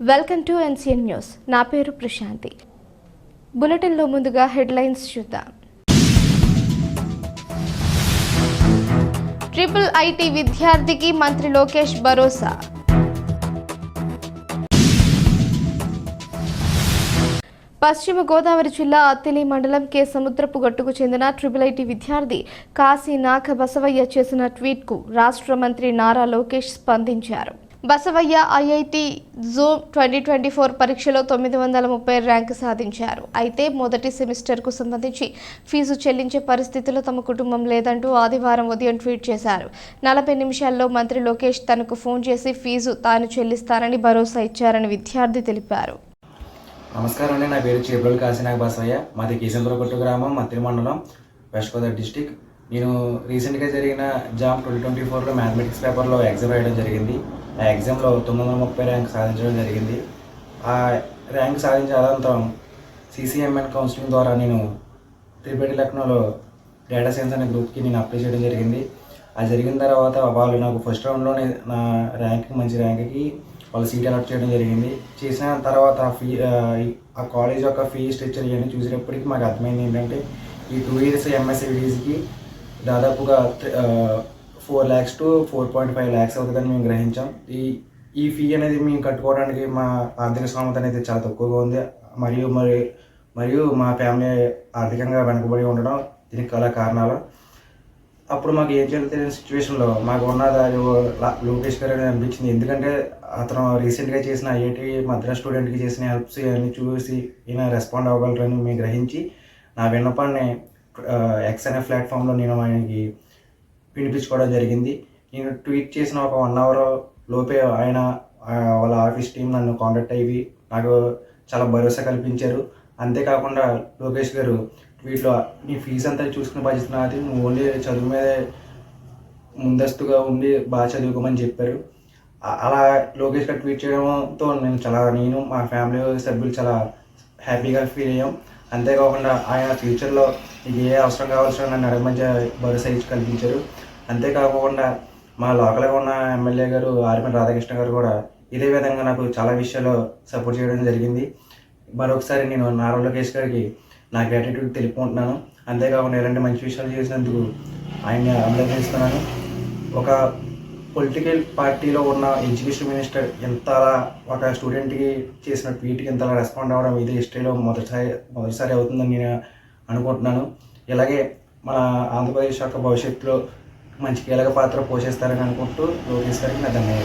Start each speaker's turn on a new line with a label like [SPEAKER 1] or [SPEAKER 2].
[SPEAKER 1] Welcome to NCN news. నా పేరు ప్రశాంతి. బులెటిన్లో ముందుగా హెడ్లైన్స్ చూద్దాం. ట్రిపుల్ ఐటీ విద్యార్థికి మంత్రి లోకేష్ భరోసా. పశ్చిమ గోదావరి జిల్లా అత్తిలి మండలం కే సముద్రపు గట్టుకు చెందిన ట్రిపుల్ ఐటీ విద్యార్థి కాశీనాఘ బసవయ్య చేసిన ట్వీట్కు రాష్ట్ర మంత్రి నారా లోకేష్ స్పందించారు. Basavaiah IIT JAM twenty twenty four పరీక్షలో తొమ్మిది వందల ముప్పై ర్యాంకు సాధించారు. అయితే మొదటి సెమిస్టర్కు సంబంధించి ఫీజు చెల్లించే పరిస్థితిలో తమ కుటుంబం లేదంటూ ఆదివారం ఉదయం ట్వీట్ చేశారు. నలభై నిమిషాల్లో మంత్రి లోకేష్ తనకు ఫోన్ చేసి ఫీజు తాను చెల్లిస్తానని భరోసా ఇచ్చారని విద్యార్థి తెలిపారు.
[SPEAKER 2] నమస్కారం అండి నా పేరు చేపల కాశీనాగ్ బసవయ్య. మాది కేశంపురపట్టు గ్రామం మంత్రి మండలం వెస్ట్ గోదావరి డిస్టిక్. నేను రీసెంట్గా జరిగిన జామ్ ట్వంటీ ట్వంటీ ఫోర్లో మ్యాథమెటిక్స్ పేపర్లో ఎగ్జామ్ రాయడం జరిగింది. ఆ ఎగ్జామ్లో తొమ్మిది వందల ముప్పై ర్యాంక్ సాధించడం జరిగింది. ఆ ర్యాంక్ సాధించిన అనంతరం సిసిఎంఎన్ కౌన్సిలింగ్ ద్వారా నేను త్రిపేటి లక్నోలో డేటా సైన్స్ అనే గ్రూప్కి నేను అప్లై చేయడం జరిగింది. అది జరిగిన తర్వాత వాళ్ళు నాకు ఫస్ట్ రౌండ్లోనే నా ర్యాంక్కి మంచి ర్యాంక్కి వాళ్ళు సీట్ అలాట్ చేయడం జరిగింది. చేసిన తర్వాత ఫీ ఆ కాలేజ్ యొక్క ఫీ స్ట్రక్చర్ ఇవన్నీ చూసినప్పటికీ మాకు అర్థమైంది ఏంటంటే ఈ టూ ఇయర్స్ ఎంఎస్సీ డిగ్రీస్కి దాదాపుగా four lakhs to four point five lakhs అవుతుందని మేము గ్రహించాం. ఈ ఈ ఫీ అనేది మేము కట్టుకోవడానికి మా ఆర్థిక స్థోమత అనేది చాలా తక్కువగా ఉంది. మరియు మరి మరియు మా ఫ్యామిలీ ఆర్థికంగా వెనుకబడి ఉండడం దీనికి గల కారణాలు. అప్పుడు మాకు ఏం చేయాలో తెలియని సిచ్యువేషన్లో మాకు ఉన్న దాని లా- లోకేష్ గారు అని అనిపించింది. ఎందుకంటే అతను రీసెంట్గా చేసిన ఐఐటి మద్రాస్ స్టూడెంట్కి చేసిన హెల్ప్స్ అన్ని చూసి ఈయన రెస్పాండ్ అవ్వగలరని మేము గ్రహించి నా విన్నపాన్ని ఎక్స్ అనే ప్లాట్ఫామ్లో నేను ఆయనకి వినిపించుకోవడం జరిగింది. నేను ట్వీట్ చేసిన ఒక వన్ అవర్ లోపే ఆయన వాళ్ళ ఆఫీస్ టీం నన్ను కాంటాక్ట్ అయ్యి నాకు చాలా భరోసా కల్పించారు. అంతేకాకుండా లోకేష్ గారు ట్వీట్లో నీ ఫీజు అంతా చూసుకునే బాధ్యత నాది. నువ్వు ఓన్లీ చదువు మీద ముందస్తుగా ఉండి బాగా చదువుకోమని చెప్పారు. అలా లోకేష్ గారు ట్వీట్ చేయడంతో నేను చాలా నేను మా ఫ్యామిలీ సభ్యులు చాలా హ్యాపీగా ఫీల్ అయ్యాం. అంతేకాకుండా ఆయన ఫ్యూచర్లో నీకు ఏ అవసరం కావాల్సిన నన్ను అడగమని భరోసా ఇచ్చి కల్పించారు. అంతేకాకుండా మా లోకల్గా ఉన్న ఎమ్మెల్యే గారు ఆర్మీ రాధాకృష్ణ గారు కూడా ఇదే విధంగా నాకు చాలా విషయాల్లో సపోర్ట్ చేయడం జరిగింది. మరొకసారి నేను నారా లోకేష్ గారికి నా గ్రాటిట్యూడ్ తెలుపుకుంటున్నాను. అంతేకాకుండా ఇలాంటి మంచి విషయాలు చేసినందుకు ఆయన్ని అభినందిస్తున్నాను. ఒక పొలిటికల్ పార్టీలో ఉన్న ఎడ్యుకేషన్ మినిస్టర్ ఎంత ఒక స్టూడెంట్కి చేసిన ట్వీట్కి ఇంతలా రెస్పాండ్ అవ్వడం ఇది హిస్టరీలో మొదటిసారి మొదటిసారి అవుతుందని నేను అనుకుంటున్నాను. ఇలాగే మన ఆంధ్రప్రదేశ్ యొక్క భవిష్యత్తులో మంచి కీలక పాత్ర పోషిస్తారని అనుకుంటూ లోకేష్ గారికి నా ధన్యవాదాలు.